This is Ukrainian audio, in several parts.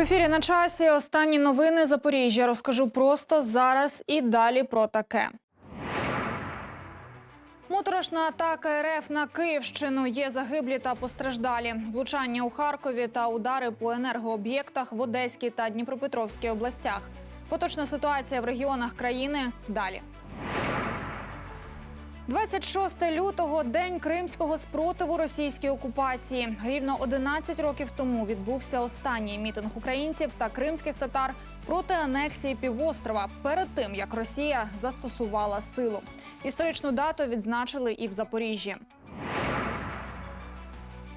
ефірі на часі останні новини Запоріжжя. Розкажу просто зараз і далі про таке. Моторошна атака РФ на Київщину є загиблі та постраждалі. Влучання у Харкові та удари по енергооб'єктах в Одеській та Дніпропетровській областях. Поточна ситуація в регіонах країни далі. 26 лютого день кримського спротиву російській окупації. Рівно 11 років тому відбувся останній мітинг українців та кримських татар проти анексії півострова перед тим як Росія застосувала силу. Історичну дату відзначили і в Запоріжжі.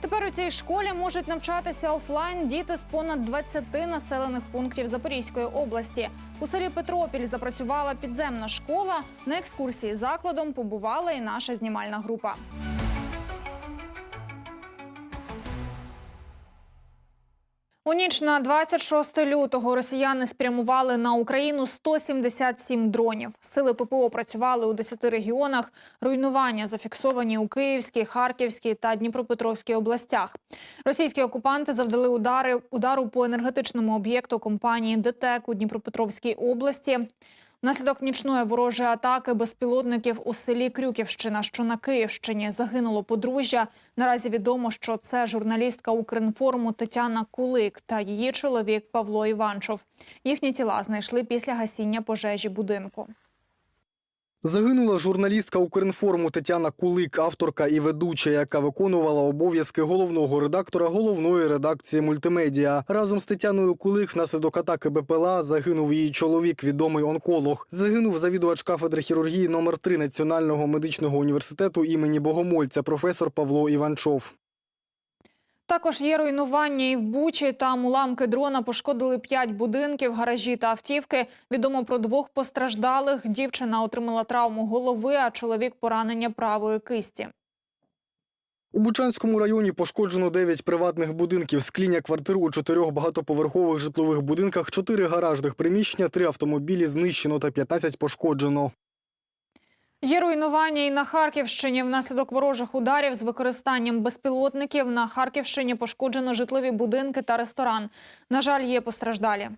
Тепер у цій школі можуть навчатися офлайн діти з понад 20 населених пунктів Запорізької області. У селі Петропіль запрацювала підземна школа. На екскурсії закладом побувала і наша знімальна група. У ніч на 26 лютого росіяни спрямували на Україну 177 дронів. Сили ППО працювали у 10 регіонах. Руйнування зафіксовані у Київській, Харківській та Дніпропетровській областях. Російські окупанти завдали удари удару по енергетичному об'єкту компанії ДТЕК у Дніпропетровській області. Внаслідок нічної ворожої атаки безпілотників у селі Крюківщина, що на Київщині, загинуло подружжя. Наразі відомо, що це журналістка Укрінформу Тетяна Кулик та її чоловік Павло Іванчов. Їхні тіла знайшли після гасіння пожежі будинку. Загинула журналістка Укрінформу Тетяна Кулик, авторка і ведуча, яка виконувала обов'язки головного редактора головної редакції мультимедіа. Разом з Тетяною Кулик внаслідок атаки БПЛА загинув її чоловік, відомий онколог. Загинув завідувач кафедри хірургії номер 3 Національного медичного університету імені Богомольця, професор Павло Іванчов. Також є руйнування і в Бучі. Там уламки дрона пошкодили п'ять будинків, гаражі та автівки. Відомо про двох постраждалих. Дівчина отримала травму голови, а чоловік поранення правої кисті. У Бучанському районі пошкоджено 9 приватних будинків, скління квартир у чотирьох багатоповерхових житлових будинках, чотири гаражних приміщення, три автомобілі знищено та 15 пошкоджено. Є руйнування і на Харківщині. Внаслідок ворожих ударів з використанням безпілотників на Харківщині пошкоджено житлові будинки та ресторан. На жаль, є постраждалі.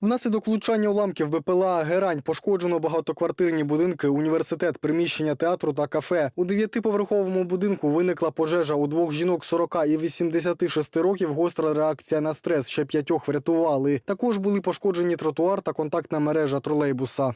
Внаслідок влучання уламків БПЛА Герань пошкоджено багатоквартирні будинки, університет, приміщення театру та кафе. У дев'ятиповерховому будинку виникла пожежа у двох жінок 40 і 86 років. Гостра реакція на стрес. Ще п'ятьох врятували. Також були пошкоджені тротуар та контактна мережа тролейбуса.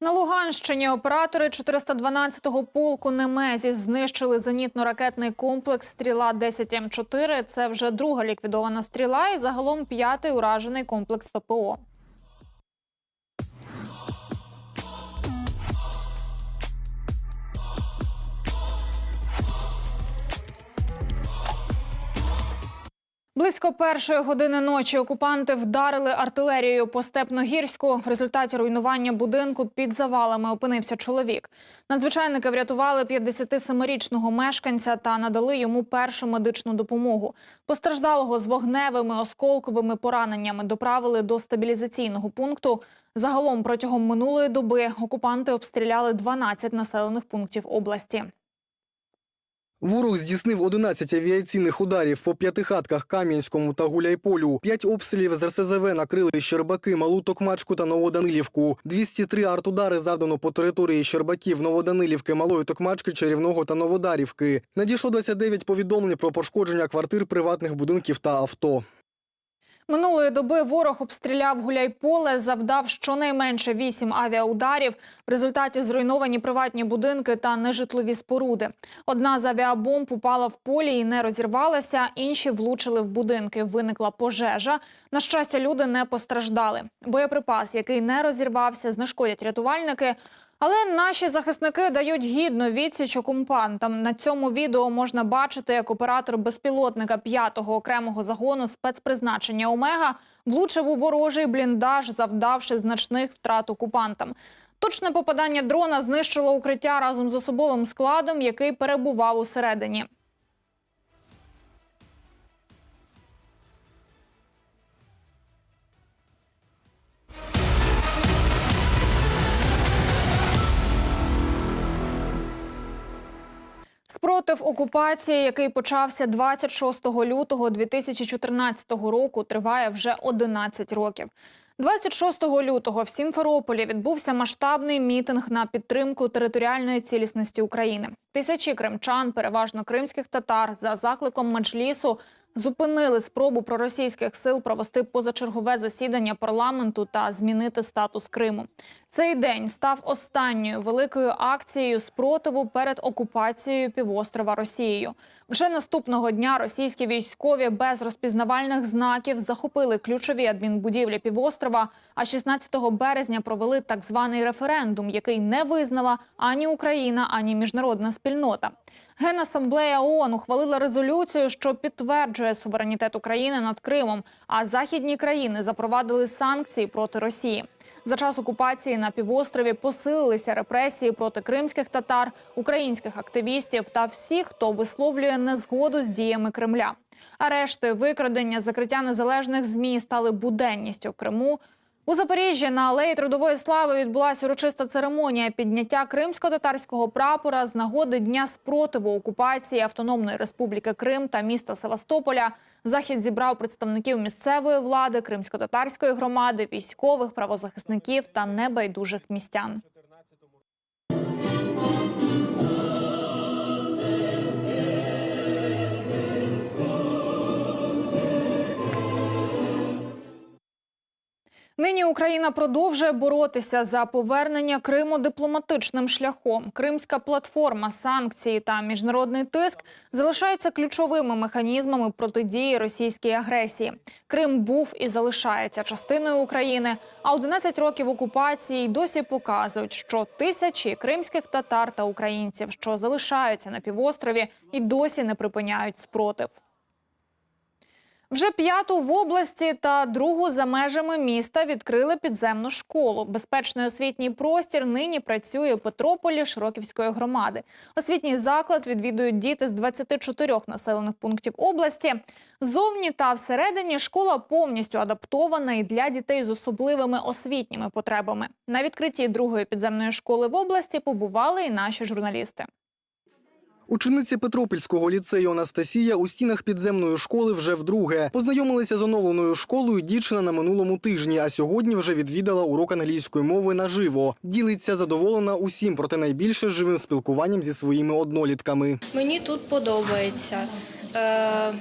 На Луганщині оператори 412-го полку Немезі знищили зенітно-ракетний комплекс Стріла 10 М4. Це вже друга ліквідована стріла і загалом п'ятий уражений комплекс ППО. Близько першої години ночі окупанти вдарили артилерією по Степногірську. В результаті руйнування будинку під завалами опинився чоловік. Надзвичайники врятували 57-річного мешканця та надали йому першу медичну допомогу. Постраждалого з вогневими осколковими пораненнями доправили до стабілізаційного пункту. Загалом протягом минулої доби окупанти обстріляли 12 населених пунктів області. Ворог здійснив 11 авіаційних ударів по п'ятихатках Кам'янському та Гуляйполю. П'ять обстрілів з РСЗВ накрили Щербаки, Малу Токмачку та Новоданилівку. 203 артудари завдано по території Щербаків, Новоданилівки, Малої Токмачки, Чарівного та Новодарівки. Надійшло 29 повідомлень про пошкодження квартир, приватних будинків та авто. Минулої доби ворог обстріляв Гуляйполе, завдав щонайменше вісім авіаударів. В результаті зруйновані приватні будинки та нежитлові споруди. Одна з авіабомб упала в полі і не розірвалася, інші влучили в будинки. Виникла пожежа. На щастя, люди не постраждали. Боєприпас, який не розірвався, знешкодять рятувальники. Але наші захисники дають гідну відсіч окупантам. На цьому відео можна бачити, як оператор безпілотника 5-го окремого загону спецпризначення Омега влучив у ворожий бліндаж, завдавши значних втрат окупантам. Точне попадання дрона знищило укриття разом з особовим складом, який перебував усередині. Спротив окупації, який почався 26 лютого 2014 року, триває вже 11 років. 26 лютого в Сімферополі відбувся масштабний мітинг на підтримку територіальної цілісності України. Тисячі кримчан, переважно кримських татар, за закликом меджлісу зупинили спробу проросійських сил провести позачергове засідання парламенту та змінити статус Криму. Цей день став останньою великою акцією спротиву перед окупацією півострова Росією. Вже наступного дня російські військові без розпізнавальних знаків захопили ключові адмінбудівлі півострова. А 16 березня провели так званий референдум, який не визнала ані Україна, ані міжнародна спільнота. Генасамблея ООН ухвалила резолюцію, що підтверджує суверенітет України над Кримом. А західні країни запровадили санкції проти Росії. За час окупації на півострові посилилися репресії проти кримських татар, українських активістів та всіх, хто висловлює незгоду з діями Кремля. Арешти, викрадення, закриття незалежних змі стали буденністю в Криму. У Запоріжжі на алеї трудової слави відбулася урочиста церемонія підняття кримсько-татарського прапора з нагоди дня спротиву окупації Автономної Республіки Крим та міста Севастополя. Захід зібрав представників місцевої влади, кримсько-татарської громади, військових, правозахисників та небайдужих містян. Нині Україна продовжує боротися за повернення Криму дипломатичним шляхом. Кримська платформа, санкції та міжнародний тиск залишаються ключовими механізмами протидії російській агресії. Крим був і залишається частиною України. А 11 років окупації досі показують, що тисячі кримських татар та українців, що залишаються на півострові, і досі не припиняють спротив. Вже п'яту в області та другу за межами міста відкрили підземну школу. Безпечний освітній простір нині працює у Петрополі Широківської громади. Освітній заклад відвідують діти з 24 населених пунктів області. Зовні та всередині школа повністю адаптована і для дітей з особливими освітніми потребами. На відкритті другої підземної школи в області побували і наші журналісти. Учениця Петропільського ліцею Анастасія у стінах підземної школи вже вдруге. Познайомилася з оновленою школою дівчина на минулому тижні, а сьогодні вже відвідала урок англійської мови наживо. Ділиться задоволена усім, проте найбільше живим спілкуванням зі своїми однолітками. Мені тут подобається. Е,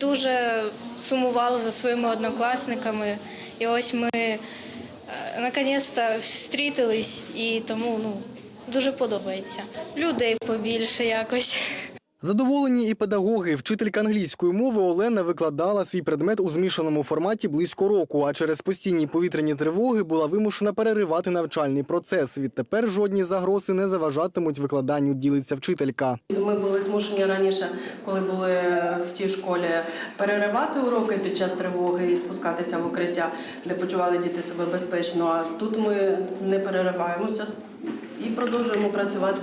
дуже сумувала за своїми однокласниками. І ось ми е, наконець-то зустрілись і тому ну, дуже подобається. Людей побільше якось. Задоволені і педагоги. Вчителька англійської мови Олена викладала свій предмет у змішаному форматі близько року, а через постійні повітряні тривоги була вимушена переривати навчальний процес. Відтепер жодні загрози не заважатимуть викладанню, ділиться вчителька. Ми були змушені раніше, коли були в тій школі, переривати уроки під час тривоги і спускатися в укриття, де почували діти себе безпечно. А тут ми не перериваємося і продовжуємо працювати.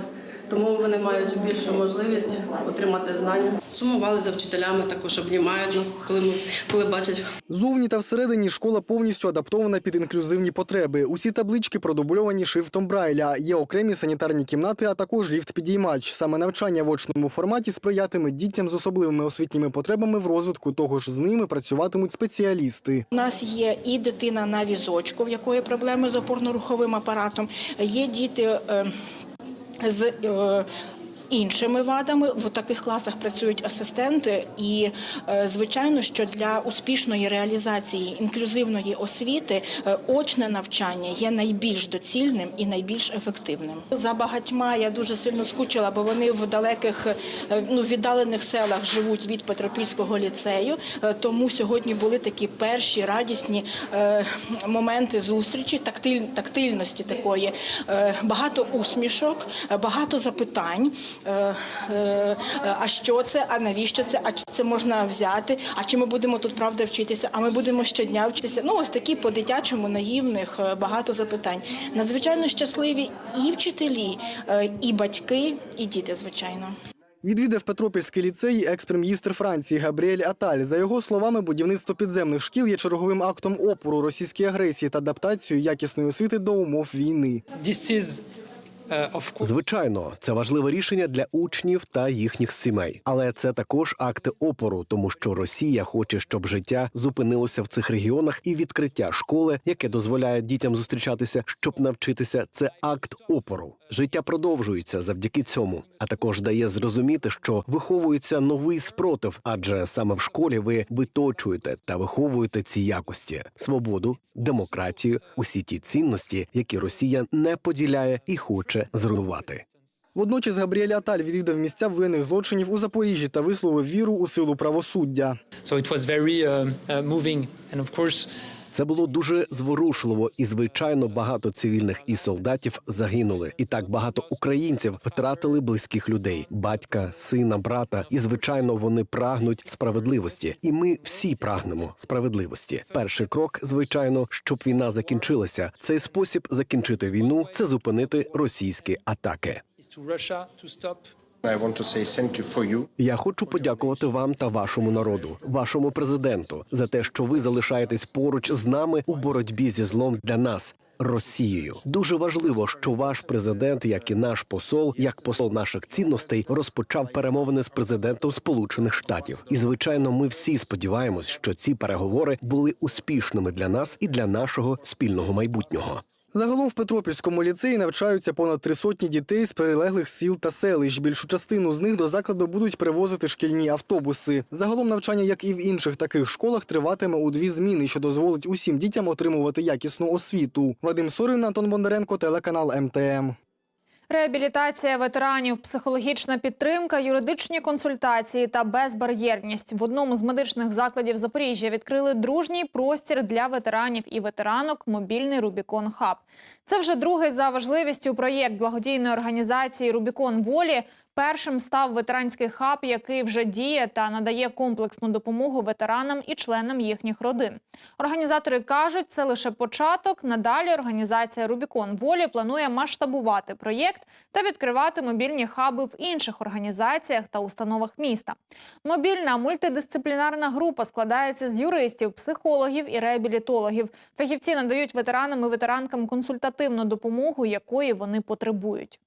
Тому вони мають більшу можливість отримати знання. Сумували за вчителями, також обнімають нас, коли ми коли бачать Зовні та всередині школа повністю адаптована під інклюзивні потреби. Усі таблички продубльовані шрифтом Брайля. Є окремі санітарні кімнати, а також ліфт-підіймач. Саме навчання в очному форматі сприятиме дітям з особливими освітніми потребами в розвитку. Того ж з ними працюватимуть спеціалісти. У нас є і дитина на візочку, в якої проблеми з опорно-руховим апаратом. Є діти е, з е, іншими вадами. В таких класах працюють асистенти, і е, звичайно, що для успішної реалізації інклюзивної освіти е, очне навчання є найбільш доцільним і найбільш ефективним. За багатьма я дуже сильно скучила, бо вони в далеких е, ну віддалених селах живуть від Петропільського ліцею. Тому сьогодні були такі перші радісні моменти зустрічі, тактиль, тактильності такої, багато усмішок, багато запитань. Е, е, а що це, а навіщо це, а чи це можна взяти, а чи ми будемо тут правда вчитися, а ми будемо щодня вчитися. Ну, ось такі по-дитячому наївних е, багато запитань. Надзвичайно щасливі і вчителі, і батьки, і діти, звичайно. Відвідав Петропільський ліцей екс-прем'єстр Франції Габріель Аталь. За його словами, будівництво підземних шкіл є черговим актом опору російській агресії та адаптацією якісної освіти до умов війни. This is, Звичайно, це важливе рішення для учнів та їхніх сімей, але це також акти опору, тому що Росія хоче, щоб життя зупинилося в цих регіонах, і відкриття школи, яке дозволяє дітям зустрічатися, щоб навчитися, це акт опору. Життя продовжується завдяки цьому, а також дає зрозуміти, що виховується новий спротив, адже саме в школі ви виточуєте та виховуєте ці якості: свободу, демократію, усі ті цінності, які Росія не поділяє і хоче зруйнувати. Водночас Габріель Аталь відвідав місця винних злочинів у Запоріжжі та висловив віру у силу правосуддя. so it was very uh, uh, moving, and of course, Це було дуже зворушливо, і звичайно, багато цивільних і солдатів загинули. І так багато українців втратили близьких людей: батька, сина, брата. І звичайно, вони прагнуть справедливості. І ми всі прагнемо справедливості. Перший крок, звичайно, щоб війна закінчилася. Цей спосіб закінчити війну це зупинити російські атаки. Я хочу подякувати вам та вашому народу, вашому президенту, за те, що ви залишаєтесь поруч з нами у боротьбі зі злом для нас. Росією дуже важливо, що ваш президент, як і наш посол, як посол наших цінностей, розпочав перемовини з президентом Сполучених Штатів. І звичайно, ми всі сподіваємось, що ці переговори були успішними для нас і для нашого спільного майбутнього. Загалом в Петропільському ліцеї навчаються понад три сотні дітей з прилеглих сіл та селищ. Більшу частину з них до закладу будуть привозити шкільні автобуси. Загалом навчання, як і в інших таких школах, триватиме у дві зміни, що дозволить усім дітям отримувати якісну освіту. Вадим Сорин, Антон Бондаренко, телеканал МТМ. Реабілітація ветеранів, психологічна підтримка, юридичні консультації та безбар'єрність в одному з медичних закладів Запоріжжя відкрили дружній простір для ветеранів і ветеранок мобільний Рубікон Хаб. Це вже другий за важливістю проєкт благодійної організації Рубікон Волі. Першим став ветеранський хаб, який вже діє та надає комплексну допомогу ветеранам і членам їхніх родин. Організатори кажуть, це лише початок. Надалі організація Рубікон Волі планує масштабувати проєкт та відкривати мобільні хаби в інших організаціях та установах міста. Мобільна мультидисциплінарна група складається з юристів, психологів і реабілітологів. Фахівці надають ветеранам і ветеранкам консультативну допомогу, якої вони потребують.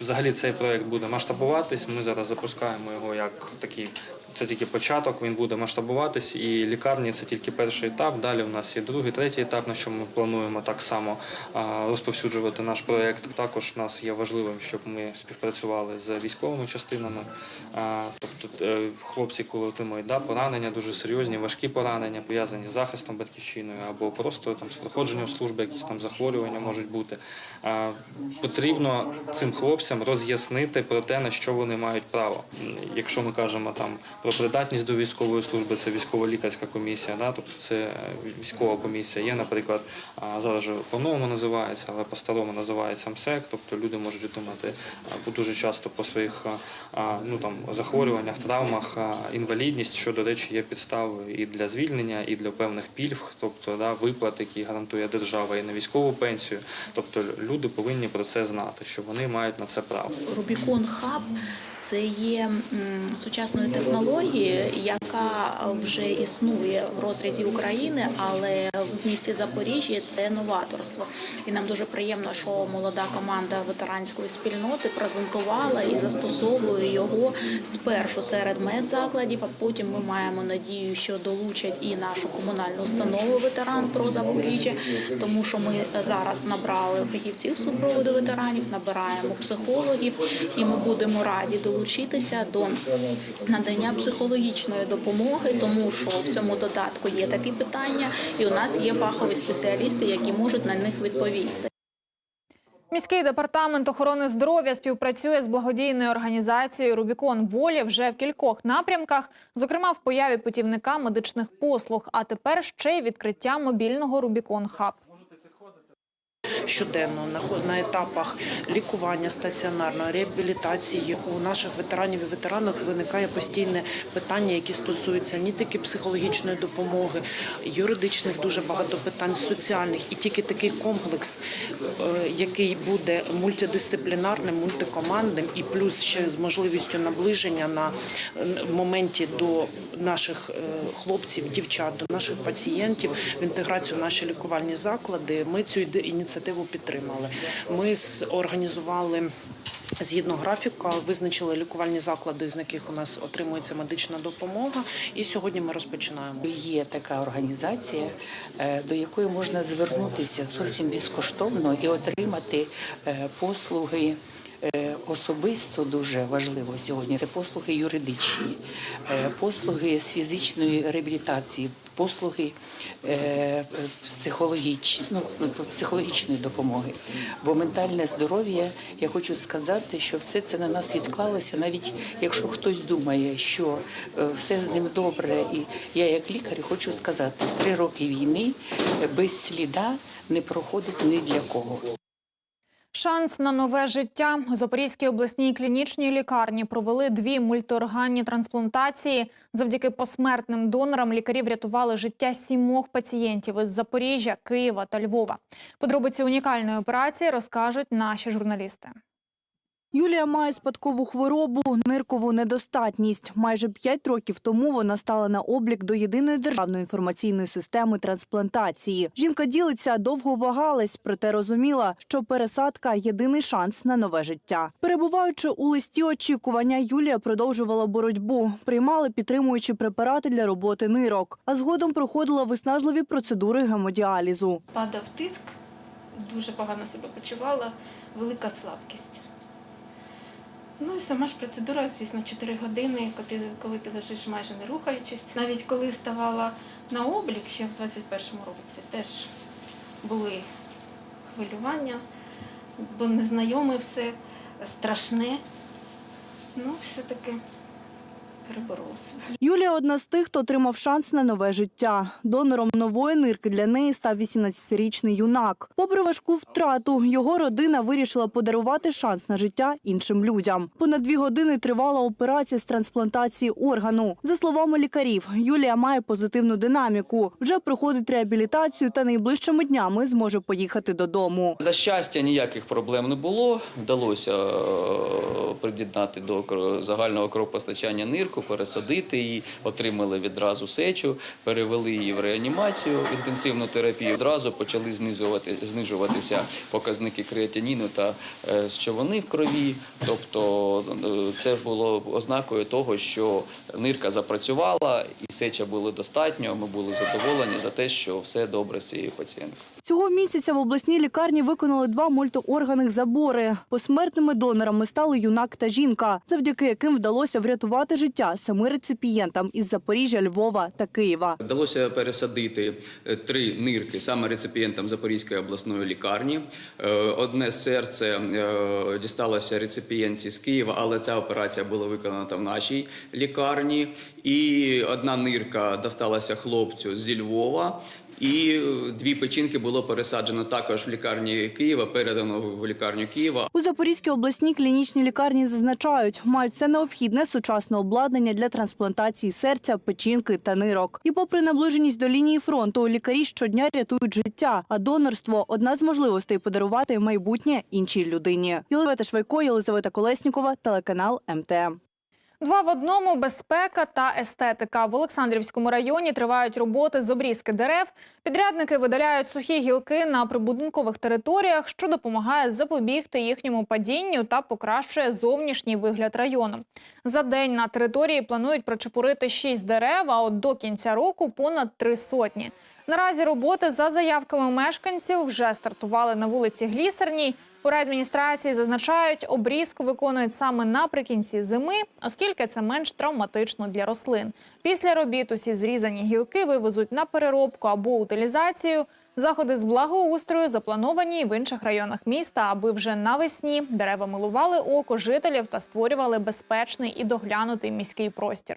Взагалі цей проект буде масштабуватись. Ми зараз запускаємо його як такий. Це тільки початок, він буде масштабуватись, і лікарні це тільки перший етап. Далі в нас є другий, третій етап, на що ми плануємо так само розповсюджувати наш проект. Також нас є важливим, щоб ми співпрацювали з військовими частинами. Тобто е, хлопці, коли отримують да, поранення, дуже серйозні, важкі поранення, пов'язані з захистом батьківщиною або просто там з проходженням служби, якісь там захворювання можуть бути. Потрібно цим хлопцям роз'яснити про те, на що вони мають право. Якщо ми кажемо там про придатність до військової служби, це військово-лікарська комісія, да, тобто це е, військова комісія. Є, наприклад, зараз по-новому називається, але по-старому називається МСЕК, тобто люди можуть отримати дуже часто по своїх а, ну, там, захворюваннях, травмах, інвалідність, що, до речі, є підставою і для звільнення, і для певних пільг, тобто да, виплат, які гарантує держава, і на військову пенсію. Тобто люди повинні про це знати, що вони мають на це право. Рубікон Хаб це є сучасною технологією, яка вже існує в розрізі України, але в місті Запоріжжя це новаторство. І нам дуже приємно, що молода команда ветеранської спільноти презентувала і застосовує його спершу серед медзакладів, а потім ми маємо надію, що долучать і нашу комунальну установу ветеран про Запоріжжя, тому що ми зараз набрали фахівців з супроводу ветеранів, набираємо психологів, і ми будемо раді долучитися до надання психологічної допомоги, тому що в цьому додатку є такі питання, і у нас є фахові спеціалісти, які можуть на них відповісти. Міський департамент охорони здоров'я співпрацює з благодійною організацією Рубікон Волі вже в кількох напрямках, зокрема в появі путівника медичних послуг, а тепер ще й відкриття мобільного Рубікон Хаб. Щоденно на етапах лікування стаціонарного, реабілітації у наших ветеранів і ветеранок виникає постійне питання, які стосуються не тільки психологічної допомоги, юридичних дуже багато питань, соціальних, і тільки такий комплекс, е, який буде мультидисциплінарним, мультикомандним, і плюс ще з можливістю наближення на моменті до наших е, хлопців, дівчат, до наших пацієнтів в інтеграцію в наші лікувальні заклади. Ми цю іде- ініціативу підтримали. Ми організували. Згідно графіка, визначили лікувальні заклади, з яких у нас отримується медична допомога, і сьогодні ми розпочинаємо. Є така організація, е, до якої можна звернутися зовсім безкоштовно і отримати е, послуги. Е, Особисто дуже важливо сьогодні це послуги юридичні, е, послуги з фізичної реабілітації, послуги е, психологічні, ну, психологічної допомоги. Бо ментальне здоров'я, я хочу сказати, що все це на нас відклалося, навіть якщо хтось думає, що все з ним добре, і я як лікар хочу сказати, три роки війни без сліда не проходить ні для кого. Шанс на нове життя у Запорізькій обласній клінічній лікарні провели дві мультиорганні трансплантації. Завдяки посмертним донорам лікарі врятували життя сімох пацієнтів із Запоріжжя, Києва та Львова. Подробиці унікальної операції розкажуть наші журналісти. Юлія має спадкову хворобу – ниркову недостатність. Майже п'ять років тому вона стала на облік до єдиної державної інформаційної системи трансплантації. Жінка ділиться, довго вагалась, проте розуміла, що пересадка – єдиний шанс на нове життя. Перебуваючи у листі очікування, Юлія продовжувала боротьбу. Приймала підтримуючі препарати для роботи нирок. А згодом проходила виснажливі процедури гемодіалізу. Падав тиск, дуже погано себе почувала, велика слабкість. Ну і сама ж процедура, звісно, 4 години, коли- ти лежиш майже не рухаючись. Навіть коли ставала на облік ще в 21-му році, теж були хвилювання, бо незнайоме все, страшне. Ну, все-таки переборола себе. Юлія одна з тих, хто отримав шанс на нове життя. Донором нової нирки для неї став 18-річний юнак. Попри важку втрату, його родина вирішила подарувати шанс на життя іншим людям. Понад дві години тривала операція з трансплантації органу. За словами лікарів, Юлія має позитивну динаміку. Вже проходить реабілітацію та найближчими днями зможе поїхати додому. На щастя, ніяких проблем не було. Вдалося е, приєднати до кро- загального кровопостачання нирку, пересадити її, отримали відразу сечу, перевели її в реанімацію, інтенсивну терапію. Одразу почали знижувати, знижуватися показники креатиніну та е, щавини в крові. Тобто е, це було ознакою того, що нирка запрацювала і сеча було достатньо. Ми були задоволені за те, що все добре з цією пацієнткою. Цього місяця в обласній лікарні виконали два мультиорганних забори. Посмертними донорами стали юнак та жінка, завдяки яким вдалося врятувати життя семи реципієнтам із Запоріжжя, Львова та Києва. Вдалося пересадити е, три нирки саме реципієнтам Запорізької обласної лікарні. Е, Одне серце е, дісталося реципієнтці з Києва, але ця операція була виконана в нашій лікарні. І одна нирка досталася хлопцю зі Львова. І е, дві печінки було пересаджено також в лікарні Києва, передано в лікарню Києва. У Запорізькій обласній клінічній лікарні зазначають, мають все необхідне сучасне обладнання для трансплантації серця, печінки та нирок. І попри наближеність до лінії фронту, лікарі щодня рятують життя, а донорство одна з можливостей подарувати майбутнє іншій людині. Єлизавета Швайко, Єлизавета Колеснікова, телеканал МТМ. Два в одному безпека та естетика. В Олександрівському районі тривають роботи з обрізки дерев. Підрядники видаляють сухі гілки на прибудинкових територіях, що допомагає запобігти їхньому падінню та покращує зовнішній вигляд району. За день на території планують прочепурити шість дерев, а от до кінця року понад три сотні. Наразі роботи за заявками мешканців вже стартували на вулиці Глісерній. У райадміністрації зазначають, обрізку виконують саме наприкінці зими, оскільки це менш травматично для рослин. Після робіт усі зрізані гілки вивезуть на переробку або утилізацію. Заходи з благоустрою заплановані в інших районах міста, аби вже навесні дерева милували око жителів та створювали безпечний і доглянутий міський простір.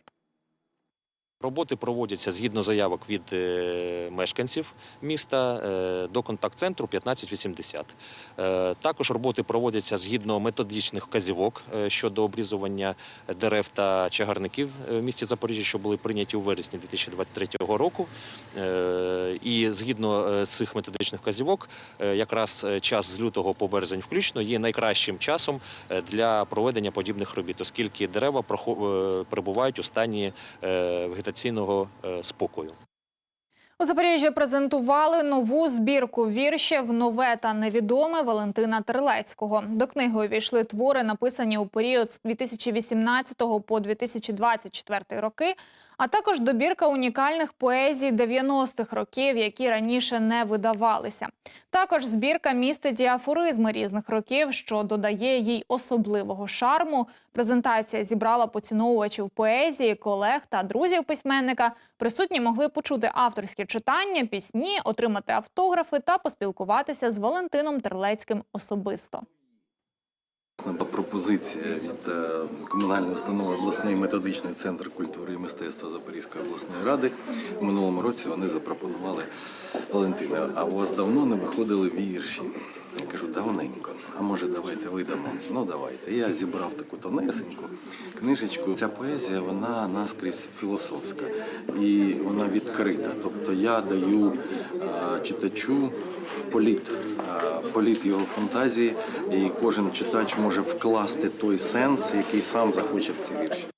Роботи проводяться згідно заявок від е, мешканців міста е, до контакт-центру 1580. Е, Також роботи проводяться згідно методичних вказівок щодо обрізування дерев та чагарників в місті Запоріжжя, що були прийняті у вересні 2023 року. І згідно цих методичних вказівок, якраз час з лютого по березень включно є найкращим часом для проведення подібних робіт, оскільки дерева перебувають у стані е, вегетаційного е, спокою. У Запоріжжі презентували нову збірку віршів Нове та невідоме Валентина Терлецького. До книги увійшли твори, написані у період з 2018 по 2024 роки, а також добірка унікальних поезій 90-х років, які раніше не видавалися. Також збірка містить і афоризми різних років, що додає їй особливого шарму. Презентація зібрала поціновувачів поезії, колег та друзів письменника. Присутні могли почути авторські читання, пісні, отримати автографи та поспілкуватися з Валентином Терлецьким особисто. Була пропозиція від е, комунальної установи обласний методичний центр культури і мистецтва Запорізької обласної ради. В минулому році вони запропонували Валентина. А у вас давно не виходили вірші? Я кажу, давненько. А може, давайте видамо? Ну давайте. Я зібрав таку тонесеньку книжечку. Ця поезія вона наскрізь філософська і вона відкрита. Тобто я даю е, читачу політ, е, політ його фантазії, і кожен читач може вкласти той сенс, який сам захоче в ці вірші.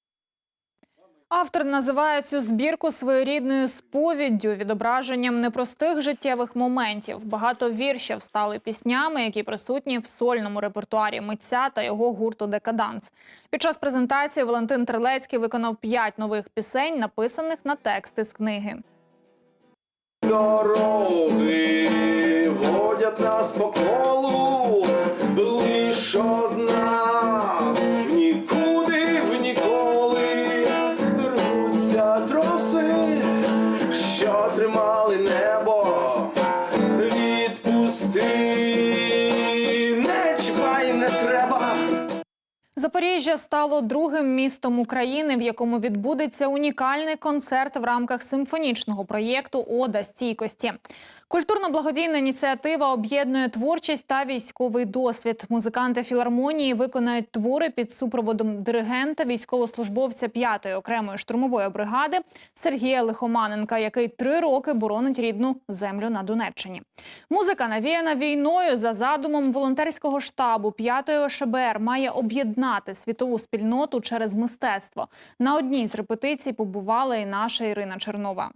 Автор називає цю збірку своєрідною сповіддю, відображенням непростих життєвих моментів. Багато віршів стали піснями, які присутні в сольному репертуарі митця та його гурту Декаданс. Під час презентації Валентин Терлецький виконав п'ять нових пісень, написаних на тексти з книги. Дороги водять нас по колу, лиш одна, Запоріжжя стало другим містом України, в якому відбудеться унікальний концерт в рамках симфонічного проєкту Ода стійкості. Культурно-благодійна ініціатива об'єднує творчість та військовий досвід. Музиканти філармонії виконають твори під супроводом диригента, військовослужбовця 5-ї окремої штурмової бригади Сергія Лихоманенка, який три роки боронить рідну землю на Донеччині. Музика навіяна війною за задумом волонтерського штабу 5-ї ОШБР має об'єднати світову спільноту через мистецтво. На одній з репетицій побувала і наша Ірина Чернова.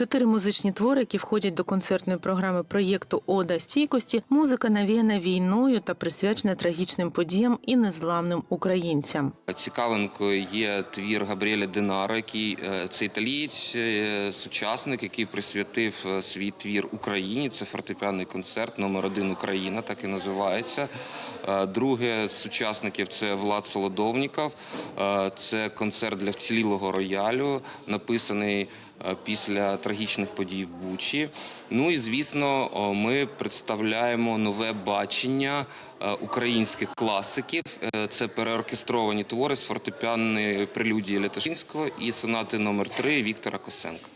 Чотири музичні твори, які входять до концертної програми проєкту Ода стійкості, музика навіяна війною та присвячена трагічним подіям і незламним українцям. Цікавинкою є твір Габріеля Динаро, який е, це італієць, е, сучасник, який присвятив е, свій твір Україні. Це фортепіанний концерт номер один Україна, так і називається. Друге з сучасників це Влад Солодовніков. Це концерт для вцілілого роялю, написаний після трагічних подій в Бучі. Ну і звісно, ми представляємо нове бачення е, українських класиків. Е, Це переоркестровані твори з фортепіанної прелюдії Лятошинського і сонати номер 3 Віктора Косенка.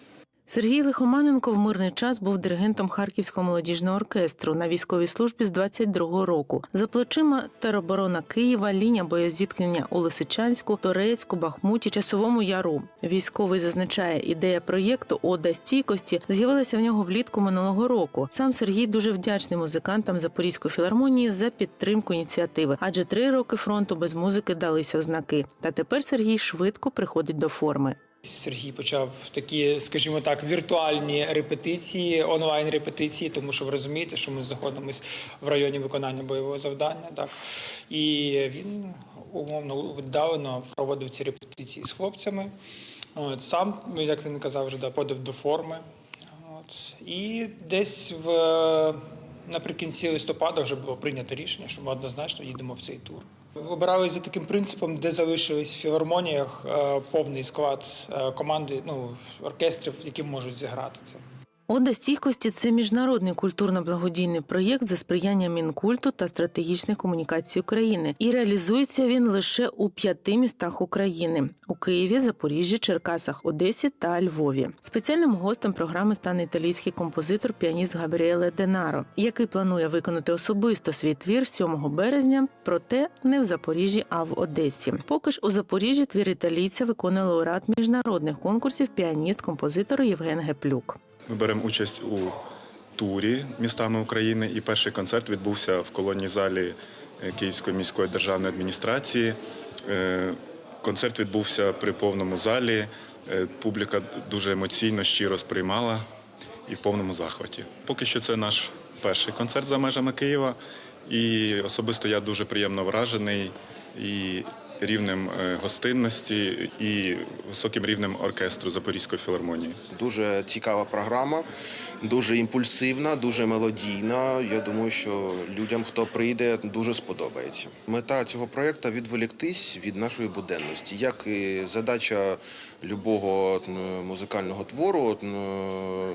Сергій Лихоманенко в мирний час був диригентом Харківського молодіжного оркестру на військовій службі з 22-го року. За плечима тероборона Києва, лінія боєзіткнення у Лисичанську, Торецьку, Бахмуті, Часовому Яру. Військовий зазначає, ідея проєкту Ода стійкості з'явилася в нього влітку минулого року. Сам Сергій дуже вдячний музикантам Запорізької філармонії за підтримку ініціативи, адже три роки фронту без музики далися в знаки. Та тепер Сергій швидко приходить до форми. Сергій почав такі, скажімо так, віртуальні репетиції, онлайн репетиції, тому що ви розумієте, що ми знаходимося в районі виконання бойового завдання. Так і він умовно віддалено проводив ці репетиції з хлопцями. От, сам, ну як він казав, вже да, подав до форми. От, і десь в наприкінці листопада вже було прийнято рішення, що ми однозначно їдемо в цей тур. Обирали за таким принципом, де залишились в філармоніях е, повний склад е, команди, ну оркестрів, які можуть зіграти це. Ода стійкості це міжнародний культурно-благодійний проєкт за сприяння Мінкульту та стратегічних комунікацій України. І реалізується він лише у п'яти містах України: у Києві, Запоріжжі, Черкасах, Одесі та Львові. Спеціальним гостем програми стане італійський композитор піаніст Габріеле Денаро, який планує виконати особисто свій твір 7 березня, проте не в Запоріжжі, а в Одесі. Поки ж у Запоріжжі твір італійця виконує лауреат міжнародних конкурсів піаніст-композитор Євген Геплюк. Ми беремо участь у турі містами України, і перший концерт відбувся в колонній залі е, Київської міської державної адміністрації. Е, Концерт відбувся при повному залі. Е, Публіка дуже емоційно, щиро сприймала і в повному захваті. Поки що це наш перший концерт за межами Києва, і особисто я дуже приємно вражений і рівнем е, гостинності, і високим рівнем оркестру Запорізької філармонії. Дуже цікава програма, дуже імпульсивна, дуже мелодійна. Я думаю, що людям, хто прийде, дуже сподобається. Мета цього проєкту відволіктись від нашої буденності. Як і задача любого музикального твору. е,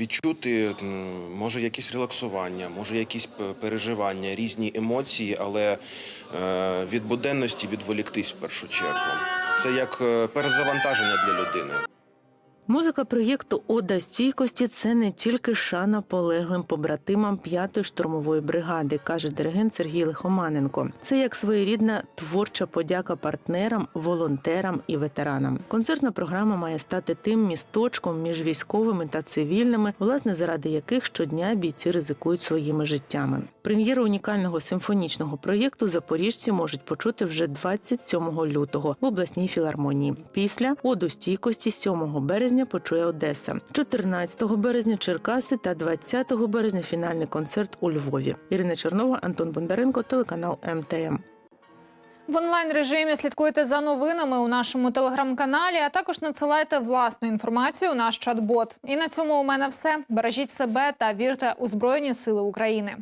Відчути може якісь релаксування, може якісь переживання, різні емоції, але від буденності відволіктись в першу чергу. Це як е, перезавантаження для людини. Музика проєкту Ода стійкості це не тільки шана полеглим побратимам п'ятої штурмової бригади, каже диригент Сергій Лихоманенко. Це як своєрідна творча подяка партнерам, волонтерам і ветеранам. Концертна програма має стати тим місточком між військовими та цивільними, власне, заради яких щодня бійці ризикують своїми життями. Прем'єру унікального симфонічного проєкту запоріжці можуть почути вже 27 лютого в обласній філармонії. Після оду стійкості 7 березня почує Одеса, 14 березня Черкаси та 20 березня фінальний концерт у Львові. Ірина Чернова, Антон Бондаренко, телеканал МТМ. В онлайн режимі слідкуйте за новинами у нашому телеграм-каналі, а також надсилайте власну інформацію у наш чат-бот. І на цьому у мене все. Бережіть себе та вірте у Збройні Сили України.